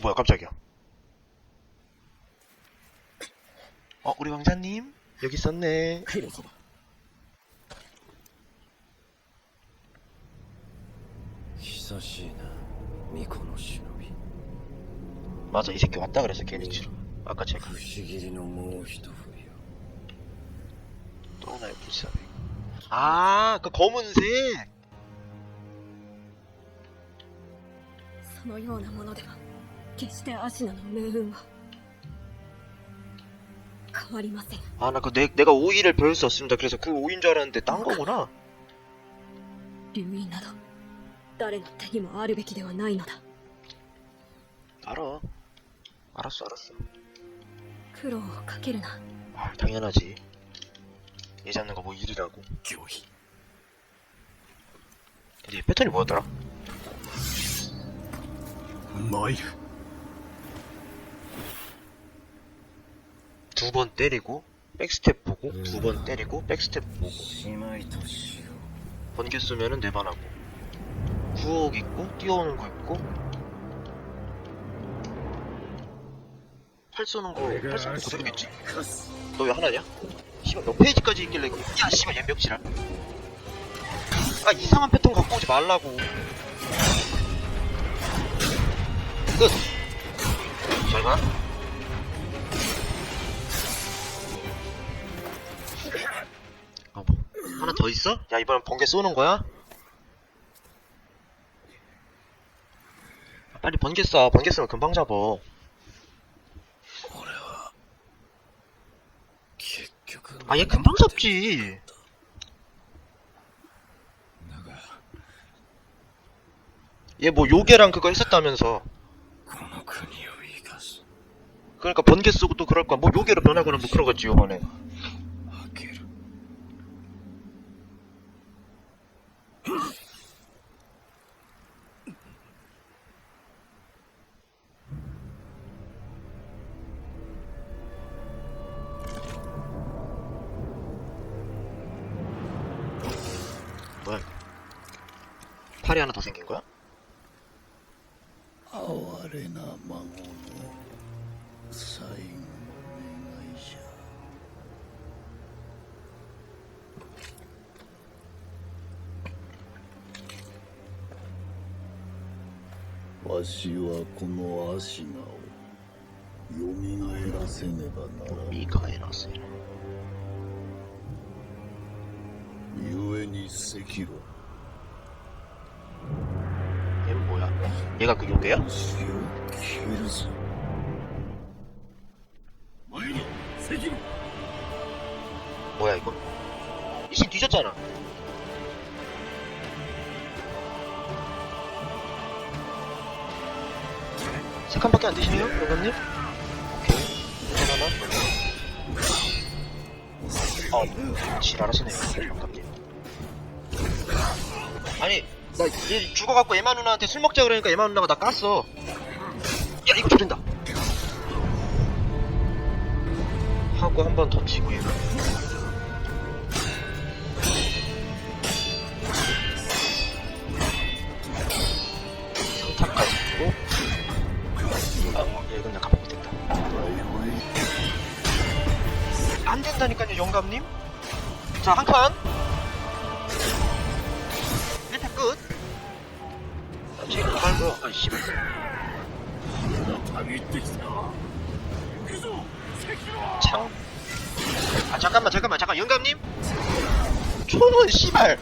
어 뭐야 깜짝이야 어 우리 왕자님 여기 있었네 来るぞ久しいな巫女の忍び 맞아 이 새끼 왔다 그래서 게리치로 아까 제가 不思議りのもう一振りよ 또 나의 불사배 아그 검은색 そのようなものでは 決してアシナの命運は変わりません 아 나 그 내가 오이를 배울 수 없습니다 그래서 그 오이인 줄 알았는데 딴 거구나 流因など誰の手にもあるべきではないのだ 알아 알았어 알았어 苦労をかけるな 아 당연하지 얘 잡는 거 뭐 일이라고 脅威 근데 얘 패턴이 뭐였더라? 参る 두 번 때리고 백스텝 보고 음. 두번 때리고 백스텝 보고. 번개 쏘면은 네반하고. 구호옥 있고 뛰어오는 거 있고. 팔 쏘는 거팔 쏘는 거 그대로 겠지? 너 왜 하나냐? 씨발 몇 페이지까지 있길래 이거 야 씨발 얘 멱지라. 아 이상한 패턴 갖고 오지 말라고. 끝. 잘가. 더 있어? 야 이번엔 번개 쏘는 거야? 아, 빨리 번개 쏴. 번개 쏘면 금방 잡어. 아 얘 금방 잡지. 얘 뭐 요괴랑 그거 했었다면서. 그러니까 번개 쏘고 또 그럴 거야. 뭐 요괴로 변하거나 뭐 그런 거지 요번에. 뭐야 이거 팔이 하나 더 생긴 거야? 哀れな孫の最後 わしはこのアシナをよみがえらせねばならぬ 미카에라스 故に赤炉 얘는 뭐야? 얘가 그 요괴야? 死を切るぞ前に赤炉 뭐야 이거? 이신 뒤졌잖아 세 칸밖에 안 되시네요, 여관님? 오케이. 하나만. 아, 지랄하시네요, 영감님. 아니, 나 얘 죽어갖고 에마 누나한테 술 먹자 그러니까 에마 누나가 나 깠어. 야, 이거 조린다. 하고 한 번 더 치고 얘가. 안 된다니까요, 영감님. 자, 한 칸. 1패 끝. 아, 쟤 뭐하는 거야? 아, 씨발. 창. 아, 잠깐만, 잠깐만, 잠깐, 영감님. 총은 씨발.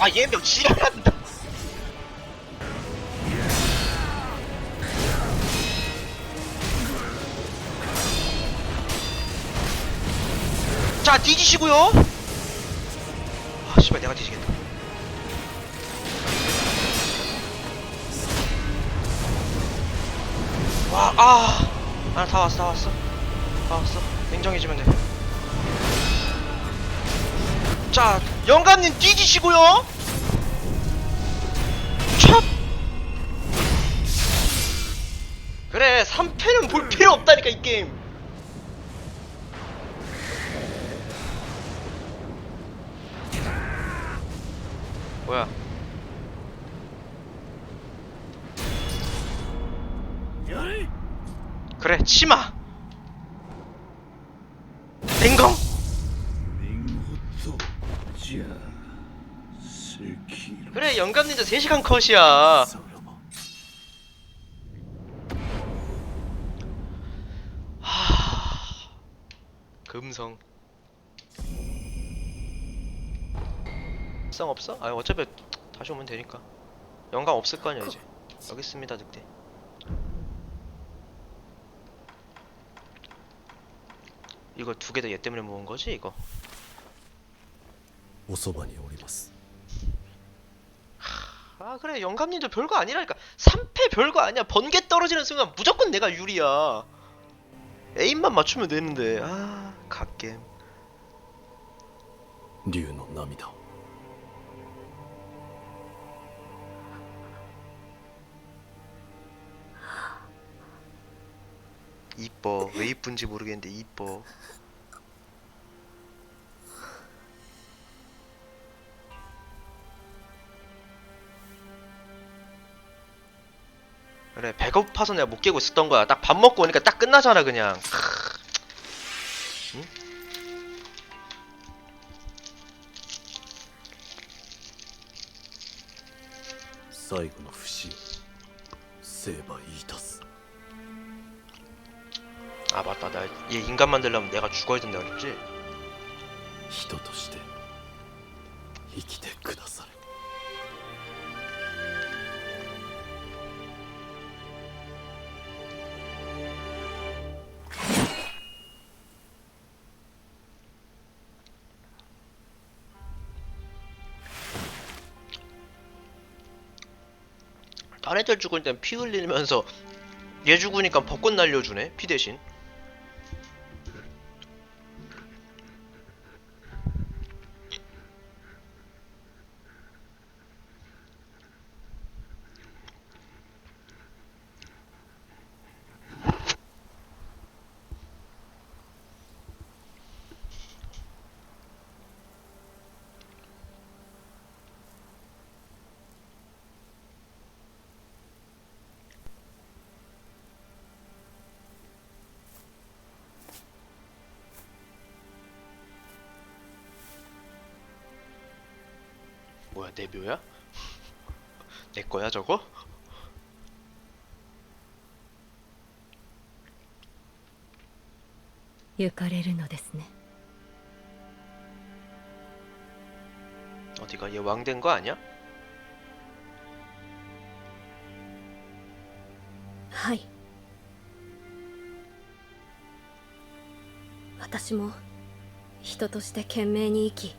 아, 예명 지랄한다. 뒤지시고요. 아, 씨발, 내가 뒤지겠다. 와, 아, 아, 다 왔어, 다 왔어, 다 왔어. 냉정해지면 돼. 자, 영감님 뒤지시고요. 촥. 그래, 3패는 볼 필요 없다니까 이 게임. 뭐야? 그래 치마. 슬키로 그래 영감 닌자 3시간 컷이야. 금성. 성 없어? 아 어차피 다시 오면 되니까. 영감 없을 거 아니야 이제. 여기 있습니다 늑대. 이거 두 개 다 얘 때문에 모은 거지 이거? おそばにおります 아 그래 영감님도 별거 아니라니까 3패 별거 아니야 번개 떨어지는 순간 무조건 내가 유리야 에임만 맞추면 되는데 아 갓겜 竜の涙 이뻐 왜 이쁜지 모르겠는데 이뻐 그래 배고파서 내가 못 깨고 있었던 거야 딱 밥 먹고 오니까 딱 끝나잖아 그냥 크. 最後の不死成敗いたす 아 맞다 나 얘 인간 만들려면 내가 죽어야 된다 그랬지 人として生きてくだされ 딴 애들 죽을 땐 피 흘리면서 얘 죽으니까 벚꽃 날려주네 피 대신 뭐야 내 묘야? 내 거야 저거? 行かれるのですね 어디가 얘 왕 된 거 아니야? はい私も人として懸命に生きそ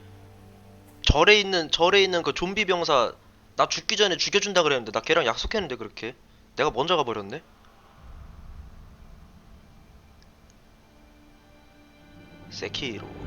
절에 있는 절에 있는 그 좀비 병사 나 죽기 전에 죽여준다 그랬는데 나 걔랑 약속했는데 그렇게? 내가 먼저 가버렸네? 세키로